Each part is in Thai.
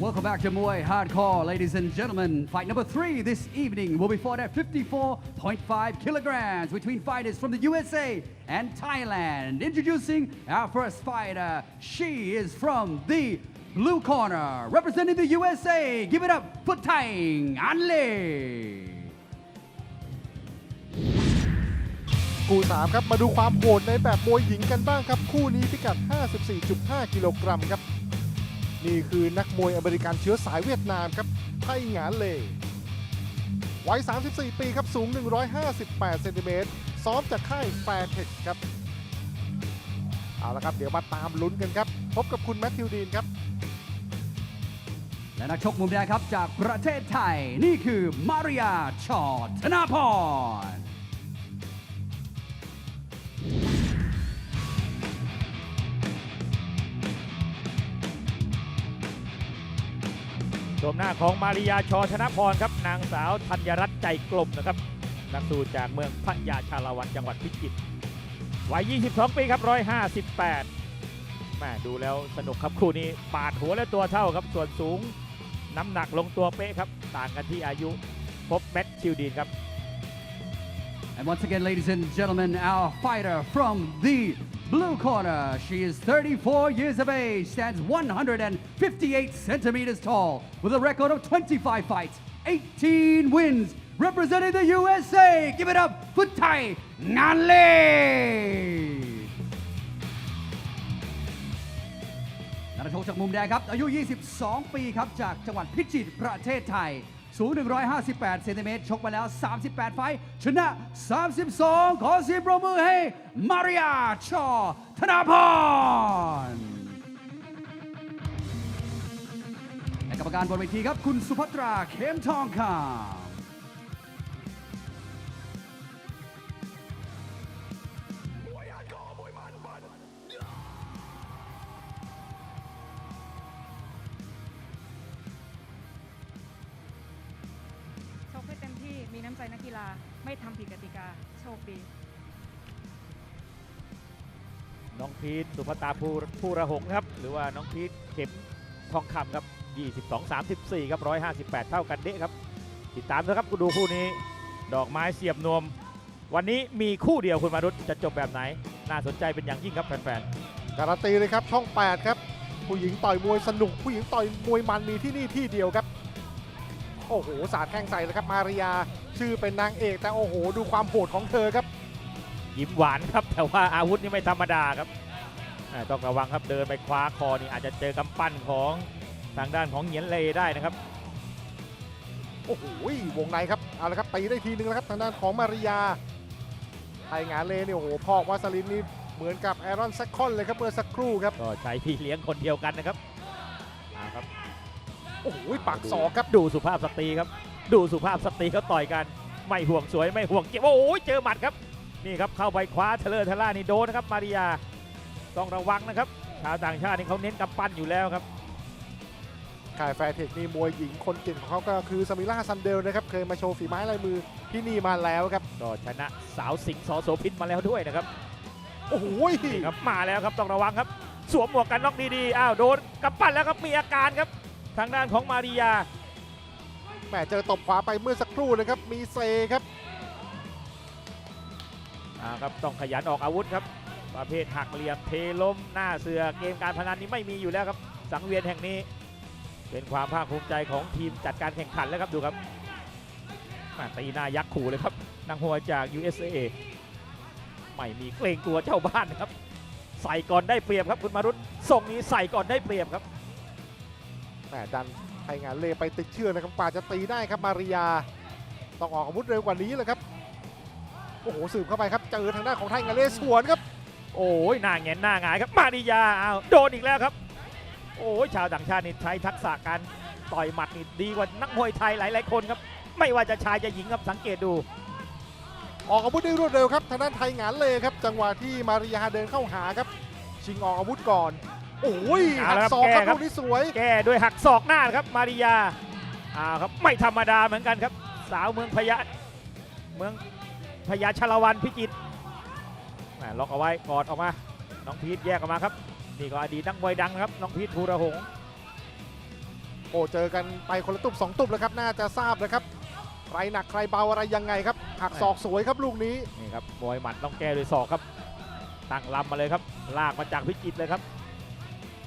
Welcome back to Muay Hardcore, ladies and gentlemen. Fight number three this evening will be fought at 54.5 kilograms between fighters from the USA and Thailand. Introducing our first fighter. She is from the blue corner, representing the USA. Give it up for Tang Anle. คู่ 3 ครับ มาดูความโหดในแบบมวยหญิงกันบ้างครับ คู่นี้พิกัด 54.5 กิโลกรัมครับ นี่คือนักมวยอเมริกันเชื้อสายเวียดนามครับไทหงานเลวัย 34 ปีครับ สูง 158 เซนติเมตร ซ้อมจากค่ายแฟร์เทคครับ เอาละครับ เดี๋ยวมาตามลุ้นกันครับ พบกับคุณแมทธิวดีนครับ และนักชกมุมแดงครับ จากประเทศไทย นี่คือมาริยาชอธนาพร ชมหน้าของมาริยาชอชนะพรครับ นางสาวธัญรัตน์ใจกลมนะครับ นักสู้จากเมืองพัทยาชาละวันจังหวัดพิจิตรวัย 22 ปีครับ 158แม่ดูแล้วสนุกครับคู่นี้ปาดหัวและตัวเท่าครับ ส่วนสูงน้ำหนักลงตัวเป๊ะครับ ต่างกันที่อายุพบแมทชิวดีนครับ And once again, ladies and gentlemen, our fighter from the blue corner. She is 34 years of age, stands 158 centimeters tall, with a record of 25 fights, 18 wins, representing the USA. Give it up for Tai Nanle. นักชกจากมุมแดงครับ อายุ 22 ปีครับ จากจังหวัดพิจิตรประเทศไทย สูง 158 เซนติเมตร ชกมาแล้ว 38 ไฟท์ชนะ 32 ขอเสียงปรบมือให้ มาริยาชอธนาพรและกรรมการบนเวทีครับ คุณสุภัตรา เข้มทองคำ สุภตาภูผู้ระหงครับ หรือว่าน้องพีทเข็มทองคำครับ 22 34 ครับ 158 เท่ากันเดะครับ ติดตามนะครับกูดูคู่นี้ ดอกไม้เสียบนวม วันนี้มีคู่เดียวคุณมารุตจะจบแบบไหน น่าสนใจเป็นอย่างยิ่งครับแฟนการันตีเลยครับช่อง 8 ครับ ผู้หญิงต่อยมวยสนุก ผู้หญิงต่อยมวยมันมีที่นี่ที่เดียวครับ โอ้โห สาดแข้งใส่เลยครับมาริยาชื่อเป็นนางเอกแต่โอ้โห ดูความโหดของเธอครับ ๆ ยิ้มหวานครับ แต่ว่าอาวุธนี่ไม่ธรรมดาครับอ่า ต้องระวังครับเดินไปคว้าคอนี่อาจจะเจอกำปั้นของทางด้านของเหยียนเลได้นะครับ โอ้โหวงในครับเอาละครับตีได้ทีนึงแล้วครับทางด้านของมาริยาไทยงานเลเนี่ยโอ้โหพ่อวาสลินนี่เหมือนกับแอรอนแซคคอนเลยครับเมื่อสักครู่ครับก็ใช้พี่เลี้ยงคนเดียวกันนะครับอ่าครับโอ้โหปักศอกครับดูสุภาพสตรีครับ ดูสุภาพสตรีเขาต่อยกันไม่ห่วงสวยไม่ห่วงเจ็บโอ้ยเจอหมัดครับนี่ครับเข้าไปคว้าเทเลอร์เทล่านี่โดนนะครับมาริยา ต้องระวังนะครับชาวต่างชาตินี่เขาเน้นกำปั้นอยู่แล้วครับค่ายแฟร์เทคนี่มวยหญิงคนเก่งของเขาก็คือสมิล่าซันเดลนะครับ เคยมาโชว์ฝีไม้ลายมือที่นี่มาแล้วครับ ก็ชนะสาวสิงห์สอโสพินมาแล้วด้วยนะครับ โอ้โหนี่ครับมาแล้วครับต้องระวังครับ สวมหมวกกันน็อกดีๆ อ้าวโดนกำปั้นแล้วครับมีอาการครับ ทางด้านของมาริยาแหมเจอตบขวาไปเมื่อสักครู่นะครับ มีเซครับอ่าครับต้องขยันออกอาวุธครับ ประเภทหักเหลี่ยมเทล้มหน้าเสือเกมการพนันนี้ไม่มีอยู่แล้วครับ สังเวียนแห่งนี้ เป็นความภาคภูมิใจของทีมจัดการแข่งขันแล้วครับดูครับตีหน้ายักษ์ขู่เลยครับนางหัวจาก USA ไม่มีเกรงกลัวเจ้าบ้านนะครับ ใส่ก่อนได้เปรียบครับคุณมารุตทรงนี้ใส่ก่อนได้เปรียบครับแหมดันไทยงานเลไปติดเชื่อกนะครับป่าจะตีได้ครับมาริยา ต้องออกอาวุธเร็วกว่านี้เลยครับโอ้โหสืบเข้าไปครับเจอทางด้านของไทยงานเลสวนครับ โอ้ยหน้าแงนหน้าหงายครับมาริยาอ้าวโดนอีกแล้วครับ โอ้ยชาวต่างชาตินี่ใช้ทักษะการต่อยหมัดนี่ดีกว่านักมวยไทยหลาย ๆ คนครับ ไม่ว่าจะชายจะหญิงครับสังเกตดูออกอาวุธได้รวดเร็วครับทางด้านไทยงานเลครับ จังหวะที่มาริยาเดินเข้าหาครับ ชิงออกอาวุธก่อน โอ้ยเอาหัละกครับศอกครับแก้ครับลูกนี้สวย แก้ด้วยหักศอกหน้าครับมาริยาอ้าวครับไม่ธรรมดาเหมือนกันครับ สาวเมืองพญาเมืองพญาชาละวันพิจิตรแหม่ ล็อกเอาไว้กอดออกมา น้องพีทแยกออกมาครับ นี่ก็อดีตนักมวยดังนะครับน้องพีทภูระหงษ์โอ้เจอกันไปคนละตุบสองตุบแล้วครับน่าจะทราบแล้วครับใครหนักใครเบาอะไรยังไงครับหักศอกสวยครับลูกนี้นี่ครับมวยหมัดต้องแก้ด้วยศอกครับตั้งลำมาเลยครับลากมาจากพิจิตรเลยครับ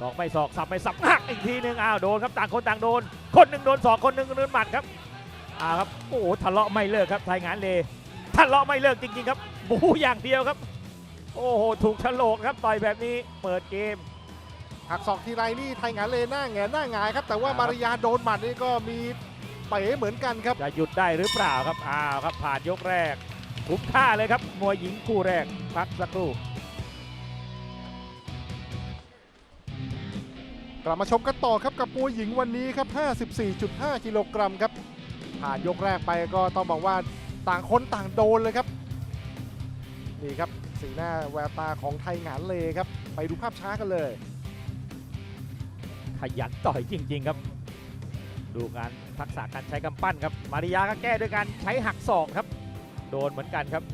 ศอกไม่ศอกสับไม่สับหักอีกทีหนึ่งอ้าวโดนครับต่างคนต่างโดน คนหนึ่งโดนศอกคนหนึ่งโดนหมัดครับอ้าวครับโอ้โหทะเลาะไม่เลิกครับไทยงานเลทะเลาะไม่เลิกจริงๆครับบูอย่างเดียวครับ โอ้โห ถูกฉลกครับต่อยแบบนี้เปิดเกมหักศอกทีไรนี่ไทยงานเลหน้าแงนหน้าหงายครับ แต่ว่าครับมารยาโดนหมัดนี่ก็มีเป๋เหมือนกันครับ จะหยุดได้หรือเปล่าครับอ้าวครับผ่านยกแรกคุ้มค่าเลยครับมวยหญิงคู่แรกพักสักครู่กลับมาชมกันต่อครับกับมวยหญิงวันนี้ครับ 54.5 กิโลกรัมครับ ผ่านยกแรกไปก็ต้องบอกว่าต่างคนต่างโดนเลยครับ นี่ครับ สีหน้าแววตาของไทยหงานเลครับ ไปดูภาพช้ากันเลย ขยันต่อยจริง ๆ ครับ ดูการทักษะการใช้กำปั้นครับ มาริยาก็แก้ด้วยการใช้หักศอกครับ โดนเหมือนกันครับ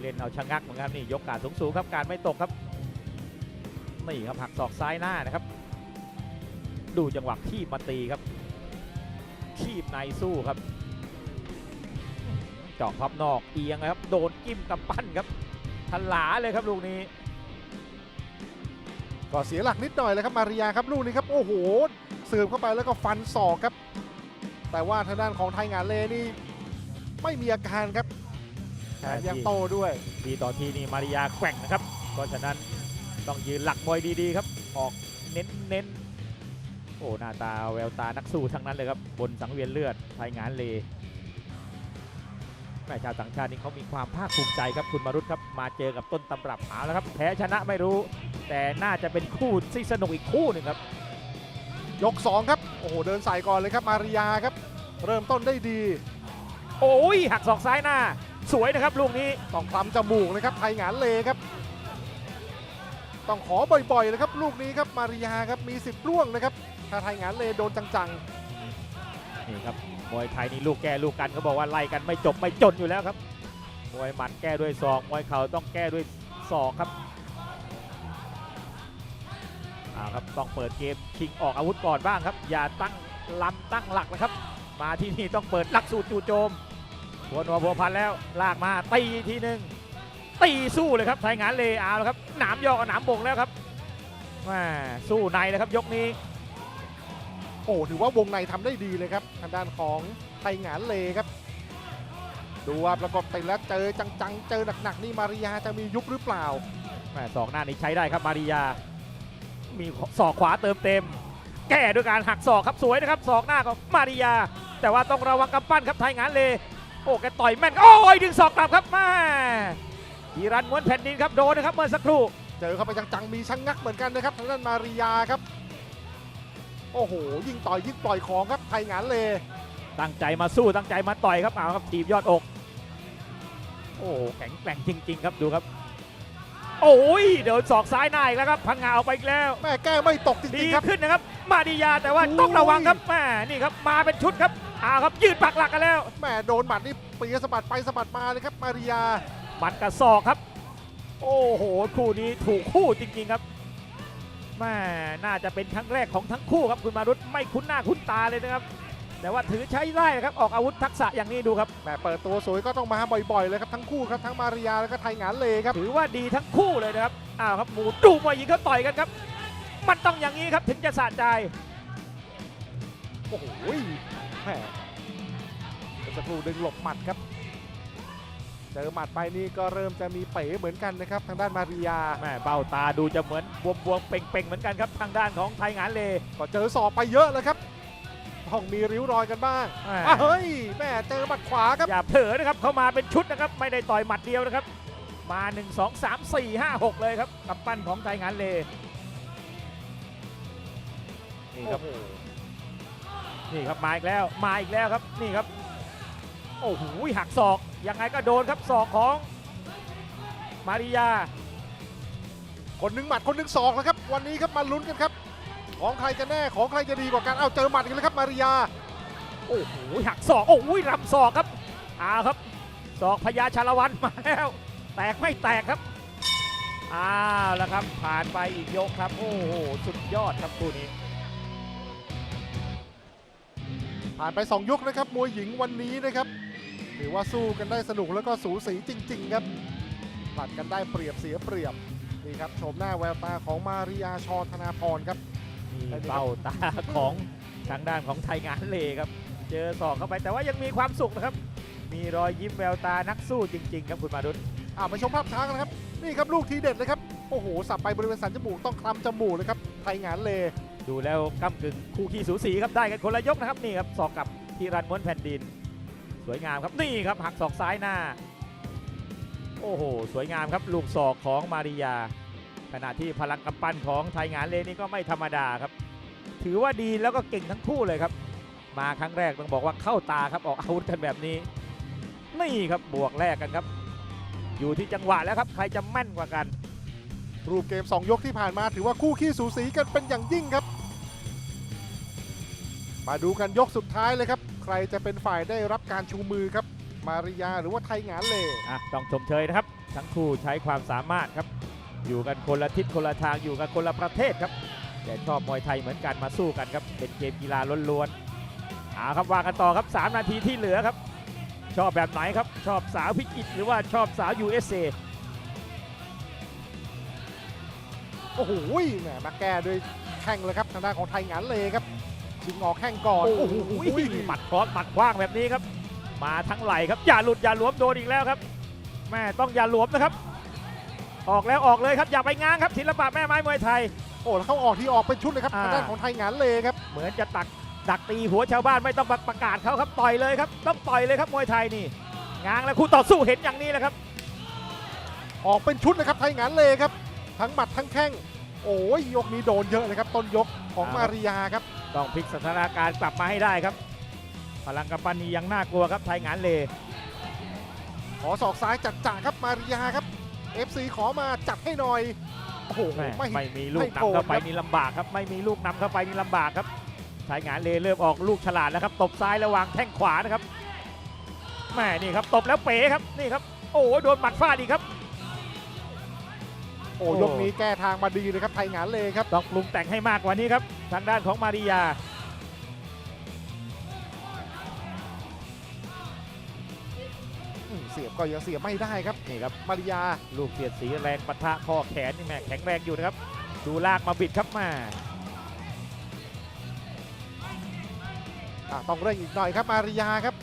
เล่นเอาชะงักเหมือนกันนี่ยกการสูงๆครับการไม่ตกครับนี่ครับหักศอกซ้ายหน้านะครับ ดูจังหวะคีบมาตีครับคีบในสู้ครับเจาะพับนอกเอียงนะครับ โดนกิ้มกำปั้นครับ ลาเลยครับลูกนี้ ก็เสียหลักนิดหน่อยเลยครับมาริยาครับลูกนี้ครับโอ้โหสืบเข้าไปแล้วก็ฟันศอกครับ แต่ว่าทางด้านของไทยงานเลนี่ไม่มีอาการครับแถมยังโตด้วย ทีต่อทีนี่มาริยาแกว่งนะครับเพราะฉะนั้นต้องยืนหลักมวยดีๆครับ ออกเน้นเน้นๆโอ้หน้าตาแววตานักสู้ทั้งนั้นเลยครับ บนสังเวียนเลือดไทยงานเล แม่ชาวต่างชาตินี่เขามีความภาคภูมิใจครับคุณมารุตครับมาเจอกับต้นตำรับเอาแล้วครับแพ้ชนะไม่รู้ แต่น่าจะเป็นคู่ที่สนุกอีกคู่หนึ่งครับ ยก 2 ครับ โอ้โห เดินใส่ก่อนเลยครับมาริยาครับ เริ่มต้นได้ดี โอ้ยหักศอกซ้ายหน้า สวยนะครับลูกนี้ต้องคลำจมูกนะครับไทยหงานเลครับ ต้องขอบ่อยๆเลยครับ ลูกนี้ครับมาริยาครับมีสิบล่วงนะครับถ้าไทยหงานเลโดนจังนี่ครับ มวยไทยนี่ลูกแก้ลูกกันเขาบอกว่าไล่กันไม่จบไม่จนอยู่แล้วครับมวยหมัดแก้ด้วยศอกมวยเข่าต้องแก้ด้วยศอกครับเอาครับต้องเปิดเกมชิงออกอาวุธก่อนบ้างครับ อย่าตั้งลำตั้งหลักนะครับ มาที่นี่ต้องเปิดหลักสูตรจู่โจมหัวหนัวพัวพันแล้วลากมาตีทีหนึ่งตีสู้เลยครับไทยงานเลเอาแล้วครับหนามยอกับหนามบงแล้วครับแม่สู้ในเลยครับยกนี้ โอ้ถือว่าวงในทำได้ดีเลยครับทางด้านของไทยหงานเลครับ ดูว่าประกบติดแล้วเจอจังๆ เจอหนักๆนี่มาริยาจะมียุบหรือเปล่าแม่สองหน้านี้ใช้ได้ครับมาริยา มีศอกขวาเติมเต็ม แก้ด้วยการหักศอกครับสวยนะครับศอกหน้าของมาริยา แต่ว่าต้องระวังกำปั้นครับไทยงานเลยโอ้แกต่อยแม่นโอ้ยดึงศอกกลับครับแม่ยีรันม้วนแผ่นดินครับโดนนะครับเมื่อสักครู่ เจอเข้าไปจังๆมีชังงักเหมือนกันนะครับทางด้านมาริยาครับ โอ้โห ยิ่งต่อยยิ่งปล่อยของครับไทยหงานเล ตั้งใจมาสู้ตั้งใจมาต่อยครับเอาครับทีบยอดอก โอ้แข็งแกร่งจริง ๆ ครับดูครับ โอ้ยเดี๋ยวศอกซ้ายหน้าอีกแล้วครับ พังงาเอาไปอีกแล้ว แม่แก้ไม่ตกจดีริงๆครับ ขึ้นนะครับ มาดิยาแต่ว่าอุ้ย ต้องระวังครับแม่นี่ครับมาเป็นชุดครับเอาครับยืดปักหลักกันแล้วแม่โดนหมัดนี่ปีสะบัดไปสะบัดมาเลยครับมาริยา หมัดกับศอกครับ โอ้โหคู่นี้ถูกคู่จริงๆครับ แม่น่าจะเป็นครั้งแรกของทั้งคู่ครับคุณมารุตไม่คุ้นหน้าคุ้นตาเลยนะครับ แต่ว่าถือใช้ได้นะครับออกอาวุธทักษะอย่างนี้ดูครับแม่เปิดตัวสวยก็ต้องมาบ่อยๆเลยครับทั้งคู่ครับทั้งมาริยาแล้วก็ไทยหงานเลครับถือว่าดีทั้งคู่เลยนะครับอ้าวครับหมูดูมวยหญิงเขาต่อยกันครับ มันต้องอย่างนี้ครับถึงจะสะใจโอ้โหแม่เมื่อสักครู่ดึงหลบหมัดครับ เจอหมัดไปนี่ก็เริ่มจะมีเป๋เหมือนกันนะครับ ทางด้านมาริยาแม่เบ้าตาดูจะเหมือนบวมๆเป่งๆเหมือนกันครับทางด้านของไทยงานเลก็เจอศอกไปเยอะเลยครับต้องมีริ้วรอยกันบ้างอะเฮ้ยแม่เจอหมัดขวาครับอย่าเผลอนะครับเขามาเป็นชุดนะครับ ไม่ได้ต่อยหมัดเดียวนะครับ มา 1 2 3 4 5 6 เลยครับกับปั้นของไทยงานเลนี่ครับนี่ครับมาอีกแล้วมาอีกแล้วครับนี่ครับ โอ้โหหักศอกยังไงก็โดนครับศอกของมาริยา คนหนึ่งหมัดคนหนึ่งศอกแล้วครับ วันนี้ครับมาลุ้นกันครับ ของใครจะแน่ของใครจะดีกว่ากันเอาเจอหมัดกันเลยครับมาริยา โอ้โหหักศอกโอ้โหรำศอกครับเอาครับศอกพญาชาละวันมาแล้ว แตกไม่แตกครับอ้าวแล้วครับผ่านไปอีกยกครับ โอ้โหสุดยอดครับคู่นี้ผ่านไป 2 ยกนะครับมวยหญิงวันนี้นะครับ ถือว่าสู้กันได้สนุกแล้วก็สูสีจริง ๆ ครับผลัดกันได้เปรียบเสียเปรียบนี่ครับโฉมหน้าแววตาของมาริยาชอธนาพรครับนี่เบ้าตาของทางด้านของไทยงานเลครับ เจอศอกเข้าไปแต่ว่ายังมีความสุขนะครับ มีรอยยิ้มแววตานักสู้จริง ๆ ครับคุณมาดุลอ่ามาชมภาพช้ากันนะครับ นี่ครับลูกทีเด็ดเลยครับโอ้โหสับไปบริเวณสันจมูกต้องคลำจมูกเลยครับไทยงานเลดูแล้วก้ากึ่งคู่ขี้สูสีครับได้กันคนละยกนะครับนี่ครับศอกกับทีรันม้วนแผ่นดิน สวยงามครับนี่ครับหักศอกซ้ายหน้า โอ้โห สวยงามครับลูกศอกของมาริยา ขณะที่พลังกำปั้นของไทยงานเลนี่ก็ไม่ธรรมดาครับ ถือว่าดีแล้วก็เก่งทั้งคู่เลยครับ มาครั้งแรกต้องบอกว่าเข้าตาครับออกอาวุธกันแบบนี้นี่ครับบวกแรกกันครับ อยู่ที่จังหวะแล้วครับใครจะแม่นกว่ากัน รูปเกม 2 ยกที่ผ่านมาถือว่าคู่ขี้สูสีกันเป็นอย่างยิ่งครับ มาดูกันยกสุดท้ายเลยครับ ใครจะเป็นฝ่ายได้รับการชูมือครับ มาริยาหรือว่าไทยงานเลอะต้องชมเชยนะครับ ทั้งคู่ใช้ความสามารถครับ อยู่กันคนละทิศคนละทางอยู่กันคนละประเทศครับ แต่ชอบมวยไทยเหมือนกันมาสู้กันครับเป็นเกมกีฬาล้วนๆเอาครับว่ากันต่อครับ 3 นาทีที่เหลือครับ ชอบแบบไหนครับ ชอบสาวพิจิตรหรือว่าชอบสาว USA โอ้โหแหมมาแก้ด้วยแข้งเลยครับทางด้านของไทยงานเลครับ ชิงออกแข้งก่อน โอ้โหหมัดคอสหมัดคว้างแบบนี้ครับ มาทั้งไหลครับ อย่าหลุดอย่าหลวมโดนอีกแล้วครับ แม่ต้องอย่าหลวมนะครับ ออกแล้วออกเลยครับ อย่าไปง้างครับศิลปะแม่ไม้มวยไทย โอ้แล้วเขาออกที่ออกเป็นชุดเลยครับอ่า ทางด้านของไทยงานเลครับ เหมือนจะตักดักตีหัวชาวบ้านไม่ต้องประกาศเขาครับต่อยเลยครับ ต้องต่อยเลยครับมวยไทยนี่ง้างแล้วคู่ต่อสู้เห็นอย่างนี้แหละครับ ออกเป็นชุดเลยครับไทยงานเลครับ ทั้งหมัดทั้งแข้ง โอ้ยยกนี้โดนเยอะเลยครับต้นยกของครับมาริยาครับ ต้องพลิกสถานการณ์กลับมาให้ได้ครับ พลังกำปั้นนี้ยังน่ากลัวครับไทยงานเลขอศอกซ้ายจัดจ่าครับมาริยาครับ FC ขอมาจัดให้หน่อยโอ้โหแม่ไม่ไม่มีลูกไม่โกรธนำเข้าไปครับนี่ลำบากครับ ไม่มีลูกนำเข้าไปนี่ลำบากครับไทยงานเลเริ่มออกลูกฉลาดแล้วครับตบซ้ายระวางแข้งขวานะครับแม่นี่ครับตบแล้วเป๋ครับนี่ครับโอ้โหโดนหมัดฟาดอีกครับโอ้โอ้ยกนี้แก้ทางมาดีเลยครับไทยงานเลครับต้องปรุงแต่งให้มากกว่านี้ครับ ทางด้านของมาริยา อืมเสียบก็ยังเสียบไม่ได้ครับนี่ครับมาริยาลูกเสียดสีแรงปะทะข้อแขนนี่แม่แข็งแรงอยู่นะครับ ดูลากมาบิดครับมา อะต้องเร่งอีกหน่อยครับมาริยาครับ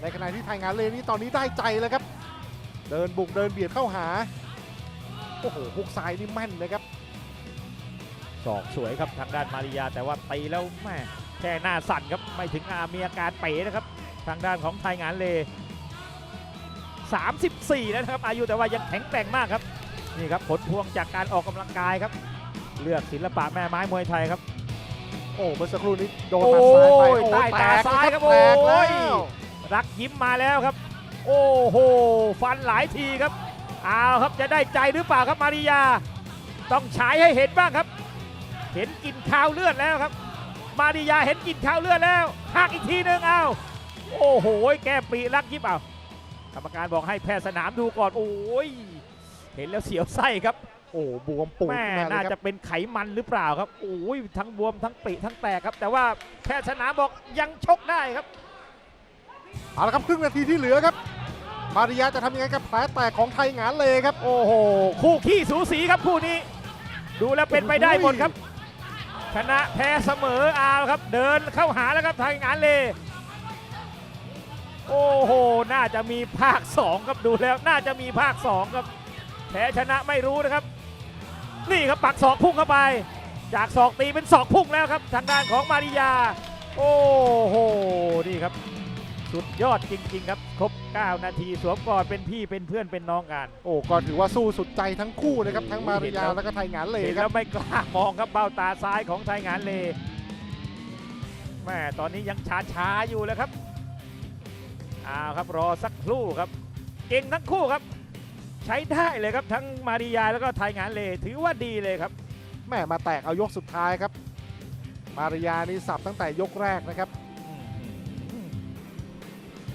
ในขณะที่ไทยงานเลนี่ตอนนี้ได้ใจแล้วครับ เดินบุกเดินเบียดเข้าหา โอ้โหฮุกซ้ายนี่แม่นนะครับศอกสวยครับทางด้านมาริยา แต่ว่าตีแล้วแม่แค่หน้าสั่นครับไม่ถึงอามีอาการเป๋นะครับ ทางด้านของไทยงานเล 34 แล้วนะครับอายุแต่ว่ายังแข็งแกร่งมากครับนี่ครับผลพวงจากการออกกำลังกายครับ เลือกศิลปะแม่ไม้มวยไทยครับ โอ้เมื่อสักครู่นี้โดนหมัดซ้ายไปโอ้ยโอ้ใต้ตาแกซ้ายครับแตกโอ้แล้ยวรักยิ้มมาแล้วครับ โอ้โหฟันหลายทีครับ เอาครับจะได้ใจหรือเปล่าครับมาริยา ต้องฉายให้เห็นบ้างครับ เห็นกลินคาวเลือดแล้วครับ มาริยาเห็นกลินคาวเลือดแล้วหักอีกทีนึงเอาโอ้โหแก้มปรีรักยิบเอากรรมการบอกให้แพทย์สนามดูก่อนโอ้ยเห็นแล้วเสียวไส้ครับโอ้บวมปูดแม่ขึ้นมาเลน่ายคจะรับเป็นไขมันหรือเปล่าครับโอ้ยทั้งบวมทั้งปริทั้งแตกครับ แต่ว่าแพทย์สนามบอกยังชกได้ครับเอาละครับครึ่งนาทีที่เหลือครับ มาริยาจะทำยังไงกับแผลแตกของไทยงานเลครับ โอ้โห คู่ขี้สูสีครับคู่นี้ ดูแล้วเป็นไปได้หมดครับ ชนะแพ้เสมอเอาครับ เดินเข้าหาแล้วครับไทางงานเลโอ้โห น่าจะมีภาค 2 ครับดูแล้ว น่าจะมีภาค 2 ครับ แพ้ชนะไม่รู้นะครับ นี่ครับปักศอกพุ่งเข้าไป จากศอกตีเป็นศอกพุ่งแล้วครับ ทางด้านของมาริยา โอ้โห นี่ครับ สุดยอดจริง ๆ ครับ ครบ 9 นาทีสวมกอดเป็นพี่เป็นเพื่อนเป็นน้องกันโอ้ก็ถือว่าสู้สุดใจทั้งคู่นะครับ ทั้งมาริยาเห็นแล้วแล้วก็ไทยงานเลเห็นครัแล้บวไม่กล้ามองครับเบ้าตาซ้ายของไทยงานเลแม่ตอนนี้ยังช้าช้าๆอยู่เลยครับอ้าวครับรอสักครู่ครับ เก่งทั้งคู่ครับ ใช้ได้เลยครับทั้งมาริยาแล้วก็ไทยงานเลถือว่าดีเลยครับ แม่มาแตกเอายกสุดท้ายครับ มาริยานี่สับตั้งแต่ยกแรกนะครับเ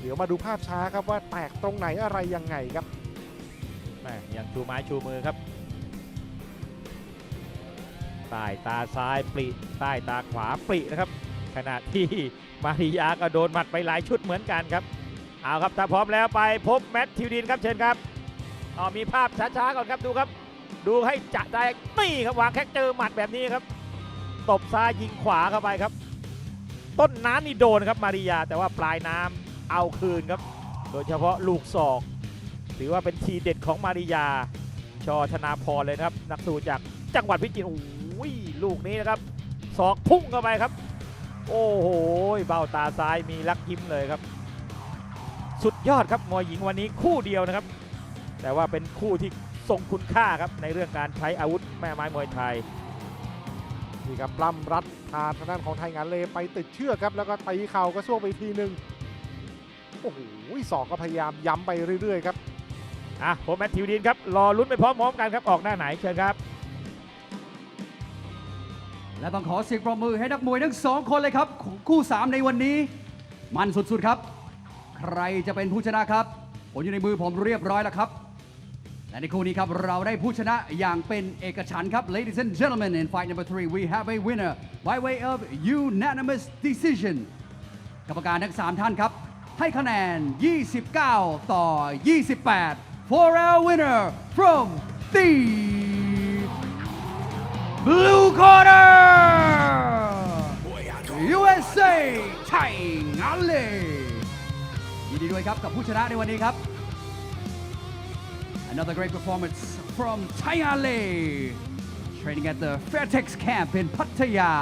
ดี๋ยวมาดูภาพช้าครับว่าแตกตรงไหนอะไรยังไงครับแม่ยังชูไม้ชูมือครับใต้ตาซ้ายปริใต้ตาขวาปรินะครับ ขณะที่มาริยาก็โดนหมัดไปหลายชุดเหมือนกันครับเอาครับถ้าพร้อมแล้วไปพบแมตทิวดินครับเชิญครับอ๋อมีภาพช้าๆก่อนครับดูครับ ดูให้จะได้นี่ครับวางแค่เจอหมัดแบบนี้ครับตบซ้ายยิงขวาเข้าไปครับ ต้นน้ำนี่โดนครับมาริยาแต่ว่าปลายน้ำ เอาคืนครับ โดยเฉพาะลูกศอก ถือว่าเป็นทีเด็ดของมาริยา ชอธนาพรเลยนะครับ นักสู้จากจังหวัดพิจิตรโอ้ยลูกนี้นะครับศอกพุ่งเข้าไปครับ โอ้โหเบ้าตาซ้ายมีลักยิ้มเลยครับ สุดยอดครับมวยหญิงวันนี้คู่เดียวนะครับ แต่ว่าเป็นคู่ที่ทรงคุณค่าครับในเรื่องการใช้อาวุธแม่ไม้มวยไทยนี่ครับปล้ำรัดพาทางด้านของไทยงานเลไปติดเชือกครับแล้วก็ตีเข่าก็ช่วงไปทีหนึ่ง โอ้โหสองก็พยายามย้ำไปเรื่อยๆครับอะผมแมทธิวดินครับ รอลุ้นไปพร้อมๆกันครับ ออกหน้าไหนเชิญครับ และต้องขอเสียงปรบมือให้นักมวยทั้งสองคนเลยครับของคู่ 3 ในวันนี้ มันสุดๆครับ ใครจะเป็นผู้ชนะครับผลอยู่ในมือผมเรียบร้อยแล้วครับ และในคู่นี้ครับ เราได้ผู้ชนะอย่างเป็นเอกฉันท์ครับ Ladies and gentlemen in fight number three we have a winner by way of unanimous decision กรรมการทั้ง 3 ท่านครับ ให้คะแนน 29 ต่อ 28 for our winner from the Blue Corner USA ไทยงันเลยยินดีด้วยครับกับผู้ชนะในวันนี้ครับ Another great performance from Thai Ale training at the Fairtex camp in Pattaya